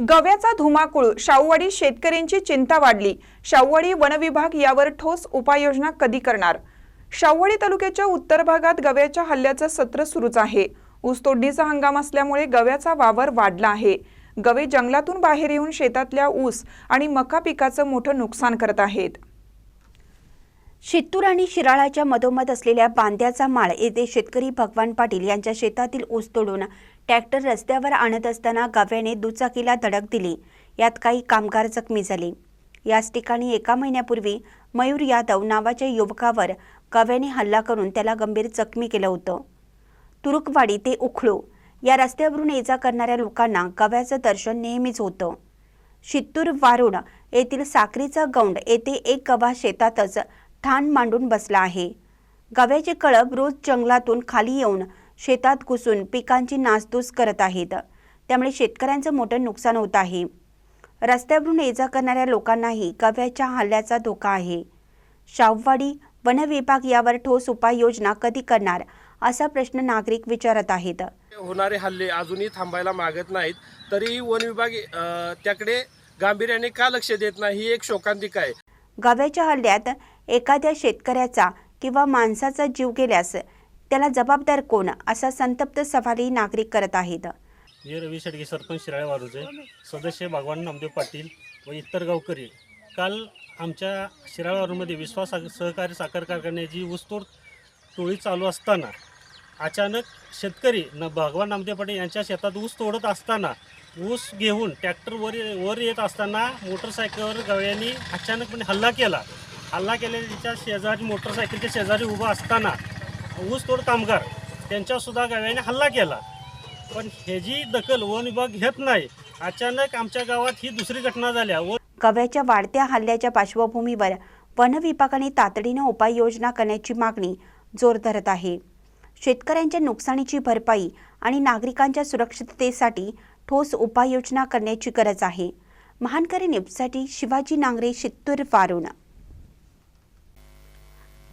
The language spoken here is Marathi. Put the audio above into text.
गव्याचा धुमाकूळ शाहूवाडी शेतकऱ्यांची चिंता वाढली. शाहूवाडी वनविभाग यावर ठोस उपाययोजना कधी करणार? शाहूवाडी तालुक्याच्या उत्तर भागात गव्याच्या हल्ल्याचं सत्र सुरूच आहे. ऊसतोडणीचा हंगाम असल्यामुळे गव्याचा वावर वाढला आहे. गवे जंगलातून बाहेर येऊन शेतातल्या ऊस आणि मका पिकाचं मोठं नुकसान करत आहेत. शित्तूर आणि शिराळाच्या मधोमध असलेल्या बांद्याचा माळ येथे शेतकरी भगवान पाटील यांच्या शेतातील ऊस तोडून ट्रॅक्टर रस्त्यावर आणत असताना गव्याने दुचाकीला धडक दिली. यात काही कामगार जखमी झाले. याच ठिकाणी एका महिन्यापूर्वी मयूर यादव नावाच्या युवकावर गव्याने हल्ला करून त्याला गंभीर जखमी केलं होतं. तुरुकवाडी ते उखळू या रस्त्यावरून ये जा करणाऱ्या लोकांना गव्याचं दर्शन नेहमीच होतं. शित्तूर वारुण येथील साखरीचा गौंड येथे एक गव्हा शेतातच ठाण मांडून बसला आहे. गव्याचे कळप रोज जंगलातून खाली येऊन शेतात घुसून पिकांची नासधूस करत आहेत. त्यामुळे शेतकऱ्यांचं मोठं नुकसान होत आहे. रस्त्यावरून ये जा करणाऱ्या लोकांनाही गव्याच्या हल्ल्याचा धोका आहे. शाहूवाडी वन विभाग यावर ठोस उपाययोजना कधी करणार असा प्रश्न नागरिक विचारत आहेत. होणारे हल्ले अजूनही थांबायला मागत नाहीत. तरीही वन विभाग त्याकडे गांभीर्याने का लक्ष देत नाही ही एक शोकांतिका आहे. गव्याच्या हल्ल्यात एखाद्या शेतकऱ्याचा किंवा माणसाचा जीव गेल्यास त्याला जबाबदार कोण असा संतप्त सवालही नागरिक करत आहेत. मी रवी शेडगे सरपंच शिराळे वारूचे सदस्य भगवान नामदेव पाटील व इतर गावकरी. काल आमच्या शिराळवारूमध्ये विश्वास साग- सहकारी साखर कारखान्याची ऊसतोड टोळी चालू असताना अचानक शेतकरी न भगवान नामदेव पाटील यांच्या शेतात ऊस तोडत असताना ऊस घेऊन ट्रॅक्टरवर वर वर येत असताना मोटरसायकलवर गव्यांनी अचानकपणे हल्ला केला. हल्ला केलेल्याच्या शेजारी मोटरसायकलच्या शेजारी उभा असताना ऊस तोड कामगार त्यांच्यासुद्धा गव्याने हल्ला केला. पण ह्याची दखल वन विभाग घेत नाही अचानक आमच्या गावात ही दुसरी घटना झाल्या व गव्याच्या वाढत्या हल्ल्याच्या पार्श्वभूमीवर वन विभागाने तातडीनं उपाययोजना करण्याची मागणी जोर धरत आहे. शेतकऱ्यांच्या नुकसानीची भरपाई आणि नागरिकांच्या सुरक्षिततेसाठी ठोस उपाययोजना करण्याची गरज आहे. महानकरी न्यूजसाठी शिवाजी नांगरे शित्तूर वारुणा.